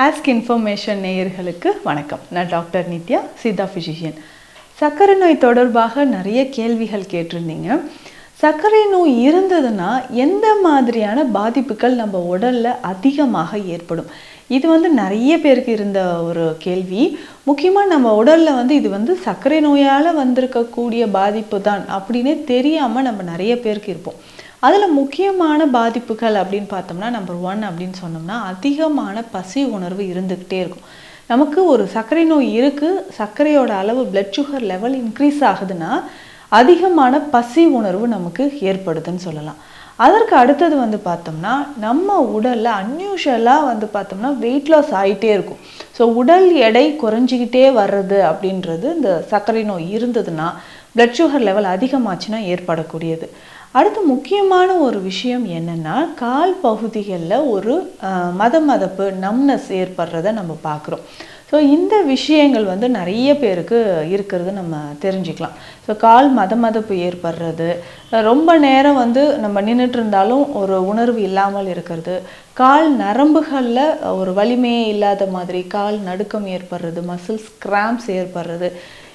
Ask information நேயர்களுக்கு வணக்கம். நான் டாக்டர் நித்யா சித்தா ஃபிசிஷியன் சர்க்கரை நோய் தொடர்பாக நிறைய கேள்விகள் கேட்டிருந்தீங்க. சர்க்கரை நோய் இருந்ததுன்னா எந்த மாதிரியான பாதிப்புகள் நம்ம உடல்ல அதிகமாக ஏற்படும்? இது வந்து நிறைய பேருக்கு இருந்த ஒரு கேள்வி. முக்கியமாக நம்ம உடல்ல வந்து இது வந்து சர்க்கரை நோயால் வந்திருக்கக்கூடிய பாதிப்பு தான் அப்படின்னே தெரியாமல் நம்ம நிறைய பேருக்கு இருப்போம். அதில் முக்கியமான பாதிப்புகள் அப்படின்னு பார்த்தோம்னா நம்பர் ஒன் அப்படின்னு சொன்னோம்னா அதிகமான பசி உணர்வு இருந்துக்கிட்டே இருக்கும். நமக்கு ஒரு சர்க்கரை நோய் இருக்குது சர்க்கரையோட அளவு பிளட் சுகர் லெவல் இன்க்ரீஸ் ஆகுதுன்னா அதிகமான பசி உணர்வு நமக்கு ஏற்படுதுன்னு சொல்லலாம். அதற்கு அடுத்தது வந்து பார்த்தோம்னா நம்ம உடலில் அன்யூஷுவலாக வந்து பார்த்தோம்னா வெயிட் லாஸ் ஆகிட்டே இருக்கும். ஸோ உடல் எடை குறைஞ்சிக்கிட்டே வர்றது அப்படின்றது இந்த சர்க்கரை நோய் இருந்ததுன்னா பிளட் சுகர் லெவல் அதிகமாச்சுன்னா ஏற்படக்கூடியது. அடுத்து முக்கியமான ஒரு விஷயம் என்னன்னா கால் பகுதிகளில் ஒரு அஹ், மத மதப்பு நம்னஸ் ஏற்படுறத நம்ம பார்க்குறோம். ஸோ இந்த விஷயங்கள் வந்து நிறைய பேருக்கு இருக்கிறது நம்ம தெரிஞ்சுக்கலாம். ஸோ கால் மத மதப்பு ஏற்படுறது ரொம்ப நேரம் வந்து நம்ம நின்றுட்டு இருந்தாலும் ஒரு உணர்வு இல்லாமல் இருக்கிறது கால் நரம்புகளில் ஒரு வலிமையே இல்லாத மாதிரி கால் நடுக்கம் ஏற்படுறது மசில்ஸ் கிராம்ஸ் ஏற்படுறது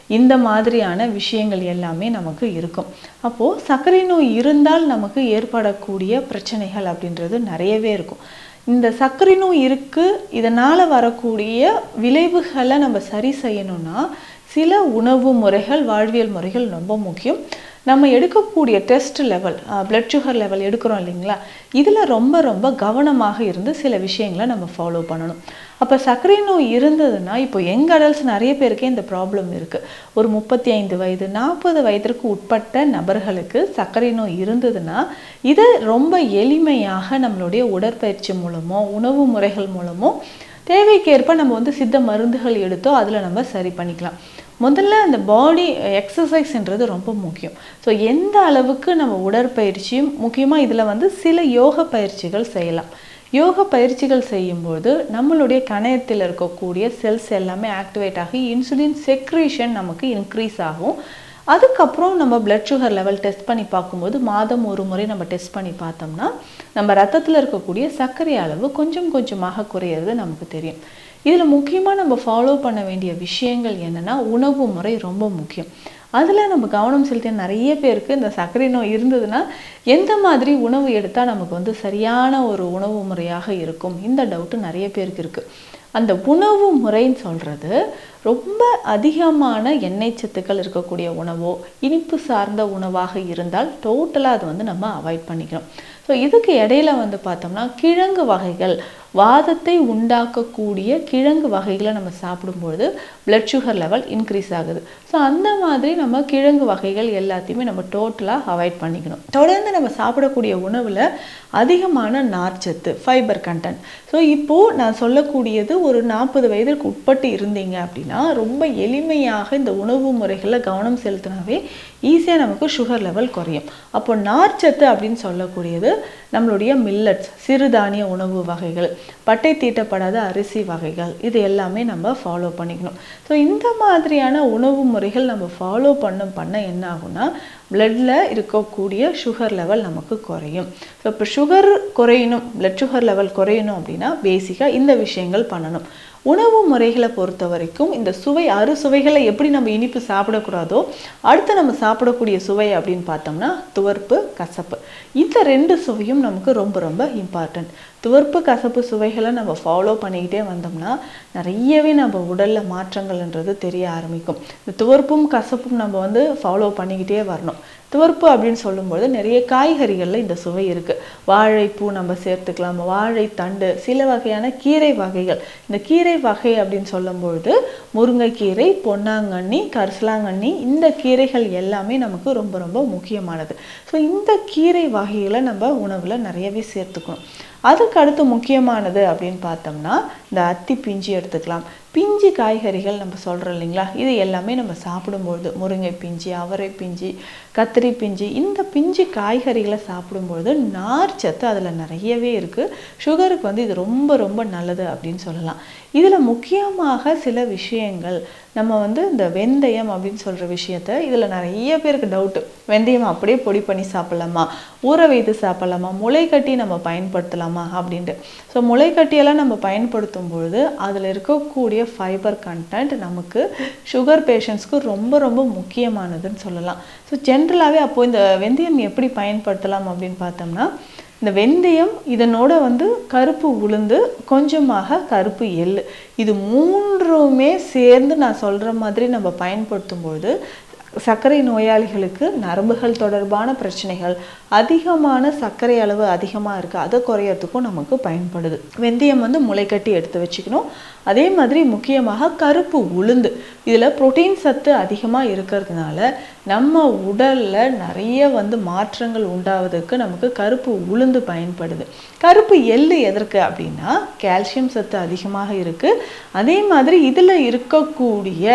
இந்த மாதிரியான விஷயங்கள் எல்லாமே நமக்கு இருக்கும். அப்போது சர்க்கரை நோய் இருந்தால் நமக்கு ஏற்படக்கூடிய பிரச்சனைகள் அப்படின்றது நிறையவே இருக்கும். இந்த சர்க்கரை நோய் இருக்கு இதனால் வரக்கூடிய விளைவுகளை நம்ம சரி செய்யணும்னா சில உணவு முறைகள் வாழ்வியல் முறைகள் ரொம்ப முக்கியம். நம்ம எடுக்கக்கூடிய test level blood sugar level எடுக்கிறோம் இல்லைங்களா? இதில் ரொம்ப ரொம்ப கவனமாக இருந்து சில விஷயங்களை நம்ம ஃபாலோ பண்ணணும். அப்போ சர்க்கரை நோய் இருந்ததுன்னா இப்போ யங் அடல்ட்ஸ் நிறைய பேருக்கே இந்த ப்ராப்ளம் இருக்குது ஒரு முப்பத்தி ஐந்து வயது நாற்பது வயதிற்கு உட்பட்ட நபர்களுக்கு சர்க்கரை நோய் இருந்ததுன்னா இதை ரொம்ப எளிமையாக நம்மளுடைய உடற்பயிற்சி மூலமோ உணவு முறைகள் மூலமோ தேவைக்கேற்ப நம்ம வந்து சித்த மருந்துகள் எடுத்தோ அதில் நம்ம சரி பண்ணிக்கலாம். முதல்ல அந்த பாடி எக்ஸசைஸ்ன்றது ரொம்ப முக்கியம். ஸோ எந்த அளவுக்கு நம்ம உடற்பயிற்சியும் முக்கியமாக இதில் வந்து சில யோக பயிற்சிகள் செய்யலாம். யோக பயிற்சிகள் செய்யும்போது நம்மளுடைய கணையத்தில் இருக்கக்கூடிய செல்ஸ் எல்லாமே ஆக்டிவேட் ஆகி இன்சுலின் செக்ரீஷன் நமக்கு இன்க்ரீஸ் ஆகும். அதுக்கப்புறம் நம்ம பிளட் சுகர் லெவல் டெஸ்ட் பண்ணி பார்க்கும்போது மாதம் ஒரு முறை நம்ம டெஸ்ட் பண்ணி பார்த்தோம்னா நம்ம ரத்தத்தில் இருக்கக்கூடிய சர்க்கரை அளவு கொஞ்சம் கொஞ்சமாக குறையிறது நமக்கு தெரியும். இதில் முக்கியமாக நம்ம ஃபாலோ பண்ண வேண்டிய விஷயங்கள் என்னென்னா உணவு முறை ரொம்ப முக்கியம். அதில் நம்ம கவனம் செலுத்திய நிறைய பேருக்கு இந்த சர்க்கரை நோய் இருந்ததுன்னா எந்த மாதிரி உணவு எடுத்தால் நமக்கு வந்து சரியான ஒரு உணவு முறையாக இருக்கும்? இந்த டவுட்டு நிறைய பேருக்கு இருக்குது அந்த உணவு முறைன்னு சொல்கிறது ரொம்ப அதிகமான எண்ணெய் சத்துக்கள் இருக்கக்கூடிய உணவோ இனிப்பு சார்ந்த உணவாக இருந்தால் டோட்டலாக அது வந்து நம்ம அவாய்ட் பண்ணிக்கிறோம். ஸோ இதுக்கு இடையில வந்து பார்த்தோம்னா கிழங்கு வகைகள் வாதத்தை உண்டாக்கக்கூடிய கிழங்கு வகைகளை நம்ம சாப்பிடும்பொழுது பிளட் சுகர் லெவல் இன்க்ரீஸ் ஆகுது. ஸோ அந்த மாதிரி நம்ம கிழங்கு வகைகள் எல்லாத்தையுமே நம்ம டோட்டலாக அவாய்ட் பண்ணிக்கணும். தொடர்ந்து நம்ம சாப்பிடக்கூடிய உணவில் அதிகமான நார்ச்சத்து ஃபைபர் கண்டென்ட் ஸோ இப்போது நான் சொல்லக்கூடியது ஒரு நாற்பது வயதிற்கு உட்பட்டு இருந்தீங்க அப்படின்னா ரொம்ப எளிமையாக இந்த உணவு முறைகளில் கவனம் செலுத்தினாவே ஈஸியாக நமக்கு சுகர் லெவல் குறையும். அப்போ நார்ச்சத்து அப்படின்னு சொல்லக்கூடியது நம்மளுடைய மில்லட்ஸ் சிறுதானிய உணவு வகைகள் பட்டை தீட்டப்படாத அரிசி வகைகள் இது எல்லாமே நம்ம ஃபாலோ பண்ணிக்கணும். ஸோ இந்த மாதிரியான உணவு முறைகள் நம்ம ஃபாலோ பண்ண பண்ண என்ன ஆகும்னா பிளட்டில் இருக்கக்கூடிய சுகர் லெவல் நமக்கு குறையும். ஸோ இப்போ சுகர் குறையணும் பிளட் சுகர் லெவல் குறையணும் அப்படின்னா பேசிக்காக இந்த விஷயங்கள் பண்ணணும். உணவு முறைகளை பொறுத்த வரைக்கும் இந்த சுவை அறு சுவைகளை எப்படி நம்ம இனிப்பு சாப்பிடக்கூடாதோ அடுத்து நம்ம சாப்பிடக்கூடிய சுவை அப்படின்னு பார்த்தோம்னா துவர்ப்பு கசப்பு. இந்த ரெண்டு சுவையும் நமக்கு ரொம்ப ரொம்ப இம்பார்ட்டன்ட் துவர்ப்பு கசப்பு சுவைகளை நம்ம ஃபாலோ பண்ணிக்கிட்டே வந்தோம்னா நிறையவே நம்ம உடலில் மாற்றங்கள்ன்றது தெரிய ஆரம்பிக்கும். இந்த துவர்ப்பும் கசப்பும் நம்ம வந்து ஃபாலோ பண்ணிக்கிட்டே வரணும். துவர்ப்பு அப்படின்னு சொல்லும்போது நிறைய காய்கறிகளில் இந்த சுவை இருக்குது வாழைப்பூ நம்ம சேர்த்துக்கலாம் வாழைத்தண்டு சில வகையான கீரை வகைகள். இந்த கீரை வகை அப்படின்னு சொல்லும்பொழுது முருங்கைக்கீரை பொன்னாங்கண்ணி கரிசலாங்கண்ணி இந்த கீரைகள் எல்லாமே நமக்கு ரொம்ப ரொம்ப முக்கியமானது. ஸோ இந்த கீரை வகைகளை நம்ம உணவில் நிறையவே சேர்த்துக்கணும். அதுக்கு அடுத்து முக்கியமானது அப்படின்னு பார்த்தோம்னா இந்த அத்தி பிஞ்சு எடுத்துக்கலாம். பிஞ்சு காய்கறிகள் நம்ம சொல்கிறோம் இல்லைங்களா? இது எல்லாமே நம்ம சாப்பிடும்பொழுது முருங்கை பிஞ்சு அவரை பிஞ்சு கத்திரி பிஞ்சு இந்த பிஞ்சு காய்கறிகளை சாப்பிடும்பொழுது நார் சத்து அதில் நிறையவே இருக்குது சுகருக்கு வந்து இது ரொம்ப ரொம்ப நல்லது அப்படின்னு சொல்லலாம். இதில் முக்கியமாக சில விஷயங்கள். நம்ம வந்து இந்த வெந்தயம் அப்படின்னு சொல்கிற விஷயத்த இதில் நிறைய பேருக்கு டவுட்டு வெந்தயம் அப்படியே பொடி பண்ணி சாப்பிட்லாமா? ஊற வைத்து சாப்பிட்லாமா? முளை கட்டி நம்ம பயன்படுத்தலாமா அப்படின்ட்டு. ஸோ முளை கட்டியெல்லாம் நம்ம பயன்படுத்தும் பொழுது அதில் இருக்கக்கூடிய ஃபைபர் கண்டென்ட் நமக்கு சுகர் பேஷண்ட்ஸ்க்கு ரொம்ப ரொம்ப முக்கியமானதுன்னு சொல்லலாம். ஸோ ஜென்ரலாகவே அப்போது இந்த வெந்தயம் எப்படி பயன்படுத்தலாம் அப்படின்னு பார்த்தோம்னா இந்த வெந்தயம் இதனோட வந்து கருப்பு உளுந்து கொஞ்சமாக கருப்பு எள். இது மூன்றுமே சேர்ந்து நான் சொல்கிற மாதிரி நம்ம பயன்படுத்தும் பொழுது சர்க்கரை நோயாளிகளுக்கு நரம்புகள் தொடர்பான பிரச்சனைகள் அதிகமான சர்க்கரை அளவு அதிகமாக இருக்குது அதை குறையறதுக்கும் நமக்கு பயன்படுது. வெந்தயம் வந்து முளைக்கட்டி எடுத்து வச்சுக்கணும். அதே மாதிரி முக்கியமாக கருப்பு உளுந்து. இதில் புரோட்டீன் சத்து அதிகமாக இருக்கிறதுனால நம்ம உடலில் நிறைய வந்து மாற்றங்கள் உண்டாவதற்கு நமக்கு கருப்பு உளுந்து பயன்படுது. கருப்பு எள்ளு எதற்கு அப்படின்னா கால்சியம் சத்து அதிகமாக இருக்குது அதே மாதிரி இதில் இருக்கக்கூடிய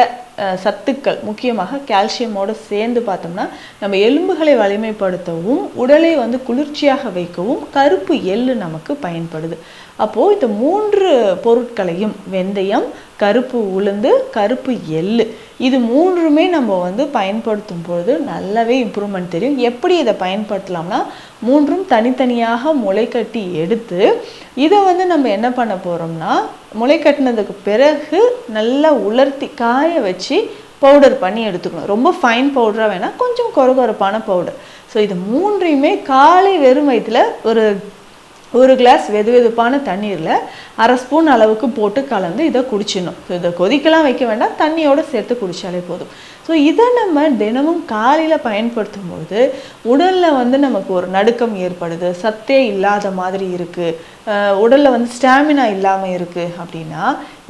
சத்துக்கள் முக்கியமாக கால்சியமோடு சேர்ந்து பார்த்தோம்னா நம்ம எலும்புகளை வலிமைப்படுத்தவும் உடலை வந்து குளிர்ச்சியாக வைக்கவும் கருப்பு எள்ளு நமக்கு பயன்படுது. அப்போது இந்த மூன்று பொருட்களையும் வெந்தயம் கருப்பு உளுந்து கருப்பு எள்ளு. இது மூன்றுமே நம்ம வந்து பயன்படுத்தும் பொழுது நல்லாவே இம்ப்ரூவ்மெண்ட் தெரியும். எப்படி இதை பயன்படுத்தலாம்னா மூன்றும் தனித்தனியாக முளைக்கட்டி எடுத்து இதை வந்து நம்ம என்ன பண்ண போகிறோம்னா முளைக்கட்டினதுக்கு பிறகு நல்லா உலர்த்தி காய வச்சு பவுடர் பண்ணி எடுத்துக்கணும். ரொம்ப ஃபைன் பவுடராக வேணால் கொஞ்சம் கொரகொரப்பான பவுடர் ஸோ இது மூன்றையுமே காலை வெறும் வயிற்றுல ஒரு ஒரு கிளாஸ் வெது வெதுப்பான தண்ணீரில் அரை ஸ்பூன் அளவுக்கு போட்டு கலந்து இதை குடிச்சிடணும். ஸோ இதை கொதிக்கலாம் வைக்க வேண்டாம் தண்ணியோடு சேர்த்து குடித்தாலே போதும். ஸோ இதை நம்ம தினமும் காலையில் பயன்படுத்தும் போது உடலில் வந்து நமக்கு ஒரு நடுக்கம் ஏற்படுது சத்தே இல்லாத மாதிரி இருக்குது உடலில் வந்து ஸ்டாமினா இல்லாமல் இருக்குது அப்படின்னா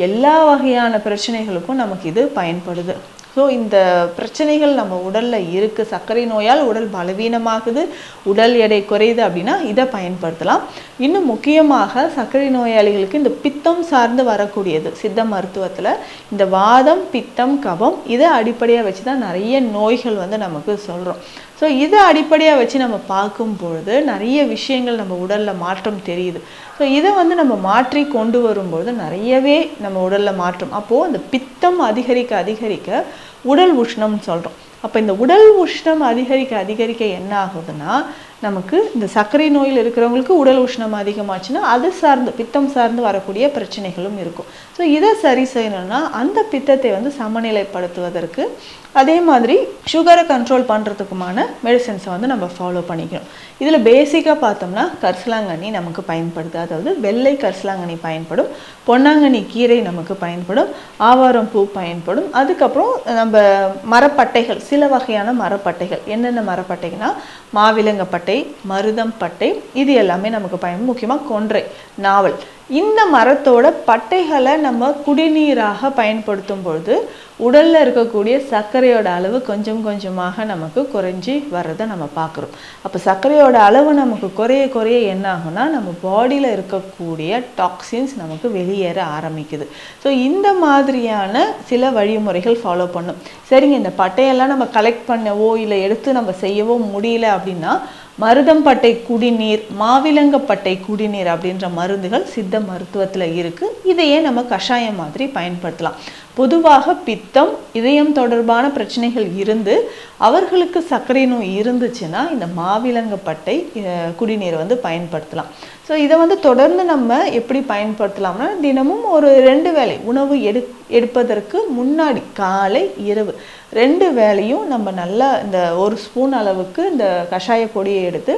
எல்லா வகையான பிரச்சனைகளுக்கும் நமக்கு இது பயன்படுது. ஸோ இந்த பிரச்சனைகள் நம்ம உடலில் இருக்குது சர்க்கரை நோயால் உடல் பலவீனமாகுது. உடல் எடை குறையுது அப்படின்னா இதை பயன்படுத்தலாம். இன்னும் முக்கியமாக சர்க்கரை நோயாளிகளுக்கு இந்த பித்தம் சார்ந்து வரக்கூடியது. சித்த மருத்துவத்தில் இந்த வாதம் பித்தம் கபம் இதை அடிப்படையாக வச்சு தான் நிறைய நோய்கள் வந்து நமக்கு சொல்கிறோம் ஸோ இதை அடிப்படையாக வச்சு நம்ம பார்க்கும்பொழுது நிறைய விஷயங்கள் நம்ம உடலில் மாற்றம் தெரியுது. ஸோ இதை வந்து நம்ம மாற்றி கொண்டு வரும்பொழுது நிறையவே நம்ம உடலில் மாற்றம். அப்போது அந்த பித்தம் அதிகரிக்க அதிகரிக்க உடல் உஷ்ணம்னு சொல்கிறோம் அப்போ இந்த உடல் உஷ்ணம் அதிகரிக்க அதிகரிக்க என்ன ஆகுதுன்னா நமக்கு இந்த சர்க்கரை நோயில் இருக்கிறவங்களுக்கு உடல் உஷ்ணம் அதிகமாச்சுன்னா அது சார்ந்து பித்தம் சார்ந்து வரக்கூடிய பிரச்சனைகளும் இருக்கும். ஸோ இதை சரி செய்யணும்னா அந்த பித்தத்தை வந்து சமநிலைப்படுத்துவதற்கு அதே மாதிரி சுகரை கண்ட்ரோல் பண்ணுறதுக்குமான மெடிசன்ஸை வந்து நம்ம ஃபாலோ பண்ணிக்கணும். இதில் பேசிக்காக பார்த்தோம்னா கரிசலாங்கண்ணி நமக்கு பயன்படுது. அதாவது வெள்ளை கரிசலாங்கண்ணி பயன்படும். பொன்னாங்கண்ணி கீரை நமக்கு பயன்படும். ஆவாரம் பூ பயன்படும். அதுக்கப்புறம் நம்ம மரப்பட்டைகள் சில வகையான மரப்பட்டைகள். என்னென்ன மரப்பட்டைகள்னா மாவிலங்கப்பட்டை மருதம் பட்டை இது எல்லாமே நமக்கு பயன் முக்கியமாக கொன்றை நாவல். இந்த மரத்தோட பட்டைகளை நம்ம குடிநீராக பயன்படுத்தும் பொழுது உடல்ல இருக்கக்கூடிய சர்க்கரையோட அளவு கொஞ்சம் கொஞ்சமாக நமக்கு குறைஞ்சி வர்றதை நம்ம பார்க்குறோம். அப்போ சர்க்கரையோட அளவு நமக்கு குறைய குறைய என்ன ஆகும்னா நம்ம பாடியில் இருக்கக்கூடிய டாக்ஸின்ஸ் நமக்கு வெளியேற ஆரம்பிக்குது. ஸோ இந்த மாதிரியான சில வழிமுறைகள் ஃபாலோ பண்ணும். சரிங்க இந்த பட்டையெல்லாம் நம்ம கலெக்ட் பண்ணவோ இல்லை எடுத்து நம்ம செய்யவோ முடியல அப்படின்னா மருதம்பட்டை குடிநீர் மாவிலங்கப்பட்டை குடிநீர் அப்படின்ற மருந்துகள் சித்த மருத்துவத்தில் இருக்குது இதையே நம்ம கஷாயம் மாதிரி பயன்படுத்தலாம். பொதுவாக பித்தம் இதயம் தொடர்பான பிரச்சனைகள் இருந்து அவர்களுக்கு சர்க்கரை நோய் இருந்துச்சுன்னா இந்த மாவிலங்கப்பட்டை அஹ், குடிநீரை வந்து பயன்படுத்தலாம். ஸோ இதை வந்து தொடர்ந்து நம்ம எப்படி பயன்படுத்தலாம்னா தினமும் ஒரு ரெண்டு வேளை உணவு எடு எடுப்பதற்கு முன்னாடி காலை இரவு ரெண்டு வேளையும் நம்ம நல்லா இந்த ஒரு ஸ்பூன் அளவுக்கு இந்த கஷாய பொடியை எடுத்து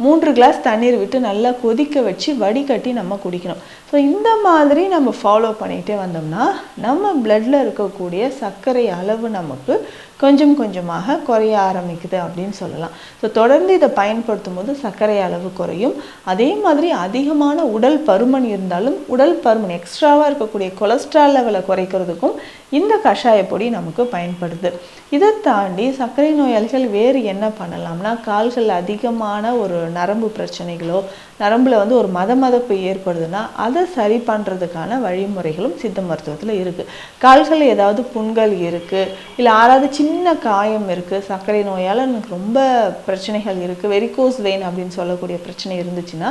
மூன்று கிளாஸ் தண்ணீர் விட்டு நல்லா கொதிக்க வச்சு வடிகட்டி நம்ம குடிக்கணும். ஸோ இந்த மாதிரி நம்ம ஃபாலோ பண்ணிகிட்டே வந்தோம்னா நம்ம பிளட்டில் இருக்கக்கூடிய சர்க்கரை அளவு நமக்கு கொஞ்சம் கொஞ்சமாக குறைய ஆரம்பிக்குது அப்படின்னு சொல்லலாம். ஸோ தொடர்ந்து இதை பயன்படுத்தும் போது சர்க்கரை அளவு குறையும். அதே மாதிரி அதிகமான உடல் பருமன் இருந்தாலும் உடல் பருமன் எக்ஸ்ட்ராவாக இருக்கக்கூடிய கொலஸ்ட்ரால் லெவலை குறைக்கிறதுக்கும் இந்த கஷாய பொடி நமக்கு பயன்படுது. இதை தாண்டி சர்க்கரை நோயாளிகள் வேறு என்ன பண்ணலாம்னா கால்கள் அதிகமான ஒரு நரம்பு பிரச்சனைகளோ நரம்பில் வந்து ஒரு மத மதப்பு ஏற்படுதுன்னா அதை சரி பண்ணுறதுக்கான வழிமுறைகளும் சித்த மருத்துவத்தில் இருக்குது கால்கள் ஏதாவது புண்கள் இருக்குது இல்லை ஆறாவது சின்ன காயம் இருக்குது சர்க்கரை நோயால் எனக்கு ரொம்ப பிரச்சனைகள் இருக்குது வெரிகோஸ் வெயின் அப்படின்னு சொல்லக்கூடிய பிரச்சனை இருந்துச்சுன்னா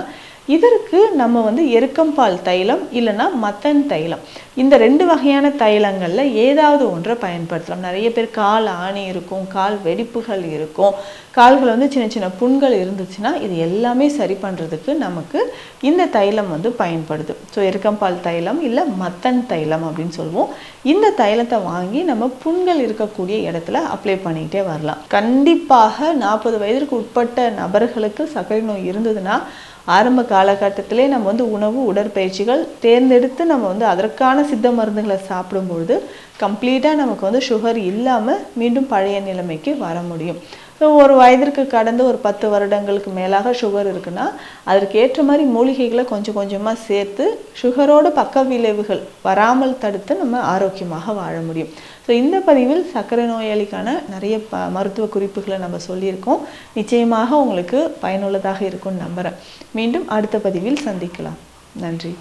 இதற்கு நம்ம வந்து எருக்கம்பால் தைலம் இல்லைன்னா மத்தன் தைலம். இந்த ரெண்டு வகையான தைலங்களில் ஏதாவது ஒன்றை பயன்படுத்தலாம். நிறைய பேர் கால் ஆணி இருக்கும் கால் வெடிப்புகள் இருக்கும் கால்கள் வந்து சின்ன சின்ன புண்கள் இருந்துச்சுன்னா இது எல்லாமே சரி பண்ணுறதுக்கு நமக்கு இந்த தைலம் வந்து பயன்படுது. ஸோ எருக்கம்பால் தைலம் இல்லை மத்தன் தைலம் அப்படின்னு சொல்லுவோம். இந்த தைலத்தை வாங்கி நம்ம புண்கள் இருக்கக்கூடிய இடத்துல அப்ளை பண்ணிக்கிட்டே வரலாம். கண்டிப்பாக நாற்பது வயதிற்கு உட்பட்ட நபர்களுக்கு சர்க்கரை நோய் இருந்ததுன்னா ஆரம்ப காலகட்டத்திலே நம்ம வந்து உணவு உடற்பயிற்சிகள் தேர்ந்தெடுத்து நம்ம வந்து அதற்கான சித்த மருந்துகளை சாப்பிடும்பொழுது கம்ப்ளீட்டாக நமக்கு வந்து சுகர் இல்லாமல் மீண்டும் பழைய நிலைமைக்கு வர முடியும். ஸோ ஒரு வயதிற்கு கடந்து ஒரு பத்து வருடங்களுக்கு மேலாக சுகர் இருக்குன்னா அதற்கு ஏற்ற மாதிரி மூலிகைகளை கொஞ்சம் கொஞ்சமாக சேர்த்து சுகரோட பக்க விளைவுகள் வராமல் தடுத்து நம்ம ஆரோக்கியமாக வாழ முடியும். ஸோ இந்த பதிவில் சர்க்கரை நோயாளிக்கான நிறைய ப மருத்துவ குறிப்புகளை நம்ம சொல்லியிருக்கோம். நிச்சயமாக உங்களுக்கு பயனுள்ளதாக இருக்கும்னு நம்புகிறேன் மீண்டும் அடுத்த பதிவில் சந்திக்கலாம். நன்றி.